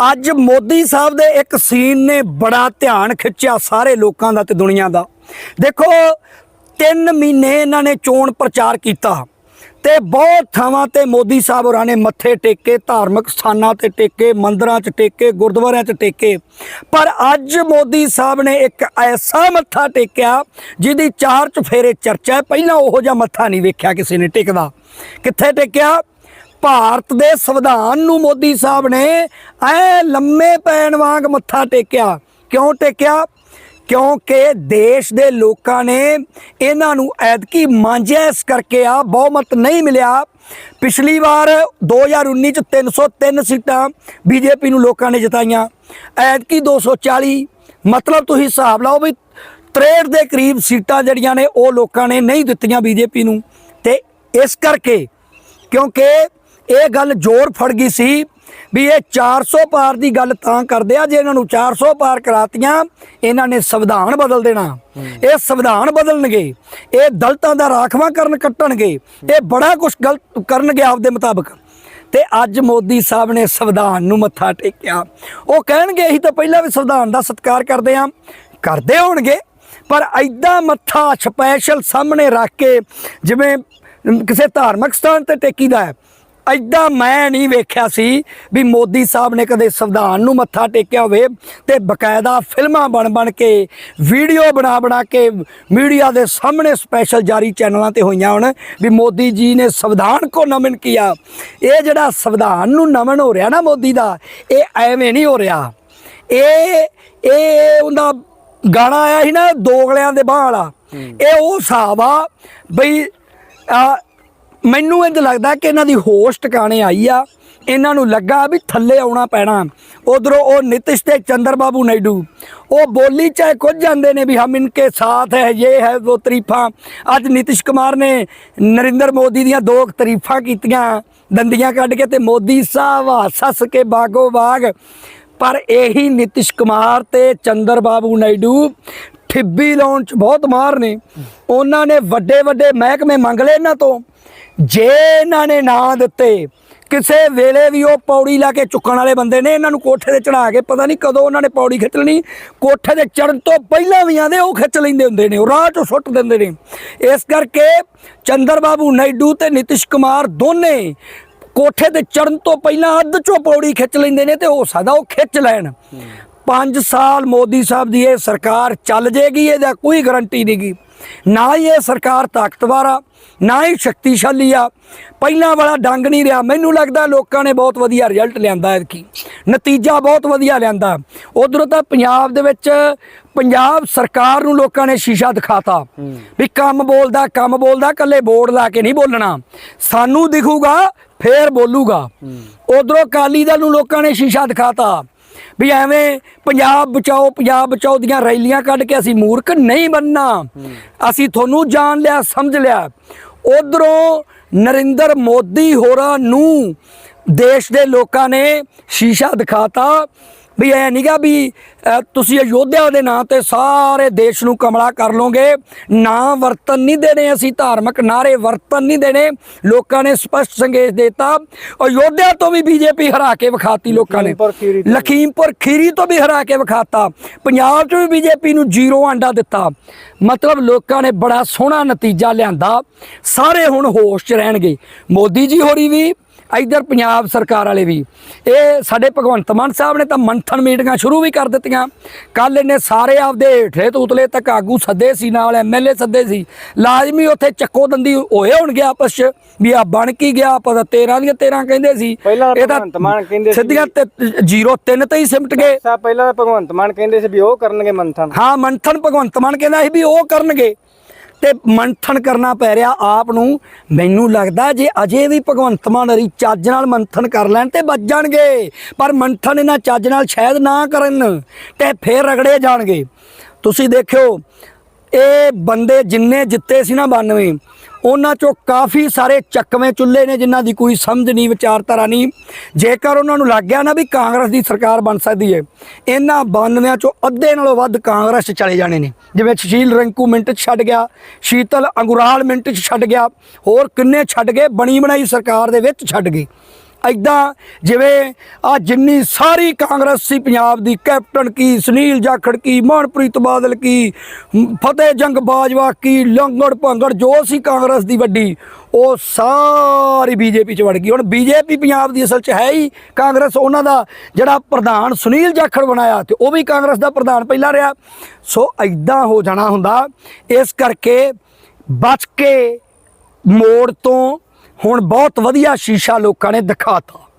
ਅੱਜ ਮੋਦੀ ਸਾਹਿਬ ਦੇ ਇੱਕ ਸੀਨ ਨੇ ਬੜਾ ਧਿਆਨ ਖਿੱਚਿਆ ਸਾਰੇ ਲੋਕਾਂ ਦਾ ਤੇ ਦੁਨੀਆ ਦਾ। ਦੇਖੋ 3 ਮਹੀਨੇ ਇਹਨਾਂ ਨੇ ਚੋਣ ਪ੍ਰਚਾਰ ਕੀਤਾ ਤੇ ਬਹੁਤ ਥਾਵਾਂ ਤੇ ਮੋਦੀ ਸਾਹਿਬ ਹੋਰਾਂ ਨੇ ਮੱਥੇ ਟੇਕੇ, ਧਾਰਮਿਕ ਸਥਾਨਾਂ ਤੇ ਟੇਕੇ, ਮੰਦਰਾਂ 'ਚ ਟੇਕੇ, ਗੁਰਦੁਆਰਿਆਂ 'ਚ ਟੇਕੇ। ਪਰ ਅੱਜ ਮੋਦੀ ਸਾਹਿਬ ਨੇ ਇੱਕ ਐਸਾ ਮੱਥਾ ਟੇਕਿਆ ਜਿਹਦੀ ਚਾਰ ਚਫੇਰੇ ਚਰਚਾ ਹੈ। ਪਹਿਲਾਂ ਉਹੋ ਜਿਹਾ ਮੱਥਾ ਨਹੀਂ ਵੇਖਿਆ ਕਿਸੇ ਨੇ ਟੇਕਦਾ। ਕਿੱਥੇ ਟੇਕਿਆ? ਭਾਰਤ ਦੇ ਸੰਵਿਧਾਨ ਨੂੰ ਮੋਦੀ ਸਾਹਿਬ ਨੇ ਐ ਲੰਮੇ ਪੈਣ ਵਾਂਗ ਮੱਥਾ ਟੇਕਿਆ। ਕਿਉਂ ਟੇਕਿਆ? ਕਿਉਂਕਿ ਦੇਸ਼ ਦੇ ਲੋਕਾਂ ਨੇ ਇਹਨਾਂ ਨੂੰ ਐਤਕੀ ਮਾਂਝਿਆ ਇਸ ਕਰਕੇ ਆ ਬਹੁਮਤ ਨਹੀਂ ਮਿਲਿਆ। ਪਿਛਲੀ ਵਾਰ 2019 ਚ 303 ਸੀਟਾਂ ਬੀਜੇਪੀ ਨੂੰ ਲੋਕਾਂ ਨੇ ਜਿਤਾਈਆਂ। ਐਤਕੀ 240 ਮਤਲਬ ਤੁਸੀਂ ਹਿਸਾਬ ਲਾਓ ਵੀ 63 ਦੇ ਕਰੀਬ ਸੀਟਾਂ ਜਿਹੜੀਆਂ ਨੇ ਉਹ ਲੋਕਾਂ ਨੇ ਨਹੀਂ ਦਿੱਤੀਆਂ ਬੀਜੇਪੀ ਨੂੰ। ਤੇ ਇਸ ਕਰਕੇ, ਕਿਉਂਕਿ ਇਹ ਗੱਲ ਜ਼ੋਰ ਫੜ ਗਈ ਸੀ ਵੀ ਇਹ 400 ਪਾਰ ਦੀ ਗੱਲ ਤਾਂ ਕਰਦੇ ਆ, ਜੇ ਇਹਨਾਂ ਨੂੰ 400 ਪਾਰ ਕਰਾਤੀਆਂ, ਇਹਨਾਂ ਨੇ ਸੰਵਿਧਾਨ ਬਦਲ ਦੇਣਾ। ਇਹ ਸੰਵਿਧਾਨ ਬਦਲਣਗੇ, ਇਹ ਦਲਤਾਂ ਦਾ ਰਾਖਵਾਂਕਰਨ ਕੱਟਣਗੇ, ਇਹ ਬੜਾ ਕੁਝ ਗਲਤ ਕਰਨਗੇ ਆਪਦੇ ਮੁਤਾਬਕ। ਤੇ ਅੱਜ ਮੋਦੀ ਸਾਹਿਬ ਨੇ ਸੰਵਿਧਾਨ ਨੂੰ ਮੱਥਾ ਟੇਕਿਆ। ਉਹ ਕਹਿਣਗੇ, ਅਸੀਂ ਤਾਂ ਪਹਿਲਾਂ ਵੀ ਸੰਵਿਧਾਨ ਦਾ ਸਤਿਕਾਰ ਕਰਦੇ ਆਂ, ਕਰਦੇ ਹੋਣਗੇ, ਪਰ ਐਦਾਂ ਮੱਥਾ ਸਪੈਸ਼ਲ ਸਾਹਮਣੇ ਰੱਖ ਕੇ, ਜਿਵੇਂ ਕਿਸੇ ਧਾਰਮਿਕ ਸਥਾਨ ਤੇ ਟੇਕੀਦਾ ਹੈ ਐਦਾਂ ਮੈਂ ਨਹੀਂ ਵੇਖਿਆ ਸੀ ਵੀ ਮੋਦੀ ਸਾਹਿਬ ਨੇ ਕਦੇ ਸੰਵਿਧਾਨ ਨੂੰ ਮੱਥਾ ਟੇਕਿਆ ਹੋਵੇ ਤੇ ਬਕਾਇਦਾ ਫਿਲਮਾਂ ਬਣ ਬਣ ਕੇ ਵੀਡੀਓ ਬਣਾ ਬਣਾ ਕੇ ਮੀਡੀਆ ਦੇ ਸਾਹਮਣੇ ਸਪੈਸ਼ਲ ਜਾਰੀ ਚੈਨਲਾਂ ਤੇ ਹੋਈਆਂ ਹੁਣ ਵੀ ਮੋਦੀ ਜੀ ਨੇ ਸੰਵਿਧਾਨ ਕੋ ਨਮਨ ਕੀਤਾ ਇਹ ਜਿਹੜਾ ਸੰਵਿਧਾਨ ਨੂੰ ਨਮਨ ਹੋ ਰਿਹਾ ਨਾ ਮੋਦੀ ਦਾ ਇਹ ਐਵੇਂ ਨਹੀਂ ਹੋ ਰਿਹਾ। ਇਹ ਇਹ ਉਹਦਾ ਗਾਣਾ ਆਇਆ ਸੀ ਨਾ ਦੋਗਲਿਆਂ ਦੇ ਬਾਹ ਵਾਲਾ। ਇਹ ਉਹ ਹਿਸਾਬ ਆ ਬਈ ਆ ਮੈਨੂੰ ਇੰਜ ਲੱਗਦਾ ਕਿ ਇਹਨਾਂ ਦੀ ਹੋਸ਼ ਟਿਕਾਣੇ ਆਈ ਆ, ਇਹਨਾਂ ਨੂੰ ਲੱਗਾ ਵੀ ਥੱਲੇ ਆਉਣਾ ਪੈਣਾ। ਉਧਰੋਂ ਉਹ ਨਿਤਿਸ਼ ਤੇ ਚੰਦਰ ਬਾਬੂ ਨਾਇਡੂ। ਉਹ ਬੋਲੀ ਚਾਹੇ ਕੁਝ ਜਾਂਦੇ ਨੇ ਵੀ ਹਮ ਇਨਕੇ ਸਾਥ ਹੈ ਇਹ ਹੈ ਉਹ ਤਰੀਫਾਂ। ਅੱਜ ਨਿਤਿਸ਼ ਕੁਮਾਰ ਨੇ ਨਰਿੰਦਰ ਮੋਦੀ ਦੀਆਂ ਦੋ ਤਰੀਫਾਂ ਕੀਤੀਆਂ, ਦੰਦੀਆਂ ਕੱਢ ਕੇ ਤੇ ਮੋਦੀ ਸਾਹਿਬ ਹੱਸ ਹੱਸ ਕੇ ਬਾਗੋ ਬਾਗ। ਪਰ ਇਹੀ ਨਿਤਿਸ਼ ਕੁਮਾਰ ਤੇ ਚੰਦਰ ਬਾਬੂ ਨਾਇਡੂ ਠਿੱਬੀ ਲਾਉਣ ਚ ਬਹੁਤ ਮਾਰ ਨੇ। ਉਹਨਾਂ ਨੇ ਵੱਡੇ ਵੱਡੇ ਮਹਿਕਮੇ ਮੰਗ ਲਏ ਇਹਨਾਂ ਤੋਂ। ਜੇ ਇਹਨਾਂ ਨੇ ਨਾ ਦਿੱਤੇ, ਕਿਸੇ ਵੇਲੇ ਵੀ ਉਹ ਪੌੜੀ ਲਾ ਕੇ ਚੁੱਕਣ ਵਾਲੇ ਬੰਦੇ ਨੇ ਇਹਨਾਂ ਨੂੰ ਕੋਠੇ ਤੇ ਚੜਾ ਕੇ, ਪਤਾ ਨਹੀਂ ਕਦੋਂ ਉਹਨਾਂ ਨੇ ਪੌੜੀ ਖਿੱਚ ਲੈਣੀ, ਕੋਠੇ ਤੇ ਚੜਨ ਤੋਂ ਪਹਿਲਾਂ ਵੀ ਆਂਦੇ ਉਹ ਖਿੱਚ ਲੈਂਦੇ ਹੁੰਦੇ ਨੇ, ਉਹ ਰਾਹ ਚੋਂ ਸੁੱਟ ਦਿੰਦੇ ਨੇ। ਇਸ ਕਰਕੇ ਚੰਦਰ ਬਾਬੂ ਨਾਇਡੂ ਤੇ ਨਿਤਿਸ਼ ਕੁਮਾਰ ਦੋਨੇ ਕੋਠੇ ਤੇ ਚੜਨ ਤੋਂ ਪਹਿਲਾਂ ਅੱਧ ਚੋਂ ਪੌੜੀ ਖਿੱਚ ਲੈਂਦੇ ਨੇ ਤੇ ਹੋ ਸਕਦਾ ਉਹ ਖਿੱਚ ਲੈਣ। 5 ਸਾਲ ਮੋਦੀ ਸਾਹਿਬ ਦੀ ਇਹ ਸਰਕਾਰ ਚੱਲ ਜੇਗੀ ਇਹਦਾ ਕੋਈ ਗਰੰਟੀ ਨਹੀਂਗੀ ਨਾ ਹੀ ਇਹ ਸਰਕਾਰ ਤਾਕਤਵਰ ਆ ਨਾ ਹੀ ਸ਼ਕਤੀਸ਼ਾਲੀ ਆ। ਪਹਿਲਾਂ ਵਾਲਾ ਡੰਗ ਨਹੀਂ ਰਿਹਾ। ਮੈਨੂੰ ਲੱਗਦਾ ਲੋਕਾਂ ਨੇ ਬਹੁਤ ਵਧੀਆ ਰਿਜ਼ਲਟ ਲਿਆਂਦਾ ਐਤਕੀ। ਨਤੀਜਾ ਬਹੁਤ ਵਧੀਆ ਲਿਆਂਦਾ। ਉਧਰੋਂ ਤਾਂ ਪੰਜਾਬ ਦੇ ਵਿੱਚ ਪੰਜਾਬ ਸਰਕਾਰ ਨੂੰ ਲੋਕਾਂ ਨੇ ਸ਼ੀਸ਼ਾ ਦਿਖਾਤਾ। ਵੀ ਕੰਮ ਬੋਲਦਾ ਕੰਮ ਬੋਲਦਾ ਕੱਲੇ ਬੋਰਡ ਲਾ ਕੇ ਨਹੀਂ ਬੋਲਣਾ। ਸਾਨੂੰ ਦਿਖੂਗਾ ਫੇਰ ਬੋਲੂਗਾ। ਉਧਰੋਂ ਕਾਲੀ ਦਲ ਨੂੰ ਲੋਕਾਂ ਨੇ ਸ਼ੀਸ਼ਾ ਦਿਖਾਤਾ ਵੀ ਐਵੇਂ ਪੰਜਾਬ ਬਚਾਓ ਪੰਜਾਬ ਬਚਾਓ ਦੀਆਂ ਰੈਲੀਆਂ ਕੱਢ ਕੇ ਅਸੀਂ ਮੂਰਖ ਨਹੀਂ ਬੰਨਣਾ ਅਸੀਂ ਤੁਹਾਨੂੰ ਜਾਣ ਲਿਆ ਸਮਝ ਲਿਆ। ਉਧਰੋਂ ਨਰਿੰਦਰ ਮੋਦੀ ਹੋਰਾਂ ਨੂੰ ਦੇਸ਼ ਦੇ ਲੋਕਾਂ ਨੇ ਸ਼ੀਸ਼ਾ ਦਿਖਾਤਾ ਵੀ ਐ ਨਹੀਂਗਾ ਵੀ ਤੁਸੀਂ ਅਯੋਧਿਆ ਦੇ ਨਾਂ ਤੇ ਸਾਰੇ ਦੇਸ਼ ਨੂੰ ਕਮਲਾ ਕਰ ਲੋਗੇ। ਨਾ ਵਰਤਨ ਨਹੀਂ ਦੇਣੇ ਅਸੀਂ ਧਾਰਮਿਕ ਨਾਰੇ ਵਰਤਨ ਨਹੀਂ ਦੇਣੇ। ਲੋਕਾਂ ਨੇ ਸਪਸ਼ਟ ਸੰਕੇਤ ਦਿੱਤਾ। ਅਯੋਧਿਆ ਤੋਂ ਵੀ ਬੀਜੇਪੀ ਹਰਾ ਕੇ ਵਿਖਾਤੀ ਲੋਕਾਂ ਨੇ। ਲਖੀਮਪੁਰ ਖੀਰੀ ਤੋਂ। ਲਖੀਮਪੁਰ ਖੀਰੀ ਤੋਂ ਵੀ ਹਰਾ ਕੇ ਵਿਖਾਤਾ। ਪੰਜਾਬ 'ਚ ਵੀ ਬੀਜੇਪੀ ਨੂੰ ਜ਼ੀਰੋ ਆਂਡਾ ਦਿੱਤਾ। ਮਤਲਬ ਲੋਕਾਂ ਨੇ ਬੜਾ ਸੋਹਣਾ ਨਤੀਜਾ ਲਿਆਂਦਾ। ਸਾਰੇ ਹੁਣ ਹੋਸ਼ 'ਚ ਰਹਿਣਗੇ। ਮੋਦੀ ਜੀ ਹੋਰੀ ਵੀ ਇਧਰ ਪੰਜਾਬ ਸਰਕਾਰ ਵਾਲੇ ਵੀ। ਇਹ ਸਾਡੇ ਭਗਵੰਤ ਮਾਨ ਸਾਹਿਬ ਨੇ ਤਾਂ ਮੰਥਨ ਮੀਟਿੰਗਾਂ ਸ਼ੁਰੂ ਵੀ ਕਰ ਦਿੱਤੀਆਂ। ਕੱਲ ਇਹਨੇ ਸਾਰੇ ਆਪਦੇ ਹੇਠਲੇ ਤੋਂ ਉਤਲੇ ਤੱਕ ਆਗੂ ਸੱਦੇ ਸੀ ਨਾਲ ਐਮਐਲਏ ਸੱਦੇ ਸੀ। ਲਾਜ਼ਮੀ ਉੱਥੇ ਚੱਕੋ ਦੰਦੀ ਹੋਏ ਹੋਣਗੇ ਆਪਸ 'ਚ ਵੀ ਆ ਬਣ ਕੀ ਗਿਆ ਪਤਾ 13 ਦੀਆਂ 13 ਕਹਿੰਦੇ ਸੀ। ਇਹ ਤਾਂ ਭਗਵੰਤ ਮਾਨ ਕਹਿੰਦੇ ਸੀ ਸਿੱਧੀਆਂ ਤੇ 03 ਤੇ ਹੀ ਸਿਮਟ ਗਏ। ਪਹਿਲਾਂ ਭਗਵੰਤ ਮਾਨ ਕਹਿੰਦੇ ਸੀ ਵੀ ਉਹ ਕਰਨਗੇ ਮੰਥਨ। ਹਾਂ ਮੰਥਨ ਭਗਵੰਤ ਮਾਨ ਕਹਿੰਦਾ ਸੀ ਵੀ ਉਹ ਕਰਨਗੇ। ਤੇ ਮੰਥਨ ਕਰਨਾ ਪੈ ਰਿਹਾ ਆਪ ਨੂੰ। ਮੈਨੂੰ ਲੱਗਦਾ ਜੇ ਅਜੇ ਵੀ ਭਗਵੰਤ ਮਾਨ ਹਰੀ ਚੱਜ ਨਾਲ ਮੰਥਨ ਕਰ ਲੈਣ ਤੇ ਬਚ ਜਾਣਗੇ। ਪਰ ਮੰਥਨ ਇਹਨਾਂ ਚੱਜ ਨਾਲ ਸ਼ਾਇਦ ਨਾ ਕਰਨ ਤੇ ਫੇਰ ਰਗੜੇ ਜਾਣਗੇ। ਤੁਸੀਂ ਦੇਖਿਓ ਇਹ ਬੰਦੇ ਜਿੰਨੇ ਜਿੱਤੇ ਸੀ ਨਾ 92 ਉਹਨਾਂ ਚੋਂ ਕਾਫੀ ਸਾਰੇ ਚੱਕਵੇਂ ਚੁੱਲ੍ਹੇ ਨੇ ਜਿਨ੍ਹਾਂ ਦੀ ਕੋਈ ਸਮਝ ਨਹੀਂ, ਵਿਚਾਰਧਾਰਾ ਨਹੀਂ। ਜੇਕਰ ਉਹਨਾਂ ਨੂੰ ਲੱਗ ਗਿਆ ਨਾ ਵੀ ਕਾਂਗਰਸ ਦੀ ਸਰਕਾਰ ਬਣ ਸਕਦੀ ਹੈ, ਇਹਨਾਂ 92 ਚੋਂ ਅੱਧੇ ਨਾਲੋਂ ਵੱਧ ਕਾਂਗਰਸ 'ਚ ਚਲੇ ਜਾਣੇ ਨੇ। ਜਿਵੇਂ ਸੁਸ਼ੀਲ ਰਿੰਕੂ ਮਿੰਟ 'ਚ ਛੱਡ ਗਿਆ, ਸ਼ੀਤਲ ਅੰਗੁਰਾਲ ਮਿੰਟ 'ਚ ਛੱਡ ਗਿਆ, ਹੋਰ ਕਿੰਨੇ ਛੱਡ ਗਏ, ਬਣੀ ਬਣਾਈ ਸਰਕਾਰ ਦੇ ਵਿੱਚ ਛੱਡ ਗਏ। ਐਦਾਂ ਜਿਵੇਂ ਆ ਜਿੰਨੀ ਸਾਰੀ ਕਾਂਗਰਸ ਸੀ ਪੰਜਾਬ ਦੀ ਕੈਪਟਨ ਕੀ ਸੁਨੀਲ ਜਾਖੜ ਕੀ ਮਨਪ੍ਰੀਤ ਬਾਦਲ ਕੀ ਮ, ਫਤਿਹ ਜੰਗ ਬਾਜਵਾ ਕੀ ਲੰਗੜ ਭੰਗੜ ਜੋ ਸੀ ਕਾਂਗਰਸ ਦੀ ਵੱਡੀ ਉਹ ਸਾਰੀ ਬੀਜੇਪੀ ਚ ਵੜ ਗਈ। ਹੁਣ ਬੀਜੇਪੀ ਪੰਜਾਬ ਦੀ ਅਸਲ ਚ ਹੈ ਹੀ ਕਾਂਗਰਸ ਉਹਨਾਂ ਦਾ ਜਿਹੜਾ ਪ੍ਰਧਾਨ ਸੁਨੀਲ ਜਾਖੜ ਬਣਾਇਆ ਤੇ ਉਹ ਵੀ ਕਾਂਗਰਸ ਦਾ ਪ੍ਰਧਾਨ ਪਹਿਲਾਂ ਰਿਹਾ। ਸੋ ਐਦਾਂ ਹੋ ਜਾਣਾ ਹੁੰਦਾ। ਇਸ ਕਰਕੇ ਬਚ ਕੇ ਮੋੜ ਤੋਂ ਹੁਣ ਬਹੁਤ ਵਧੀਆ ਸ਼ੀਸ਼ਾ ਲੋਕਾਂ ਨੇ ਦਿਖਾਤਾ।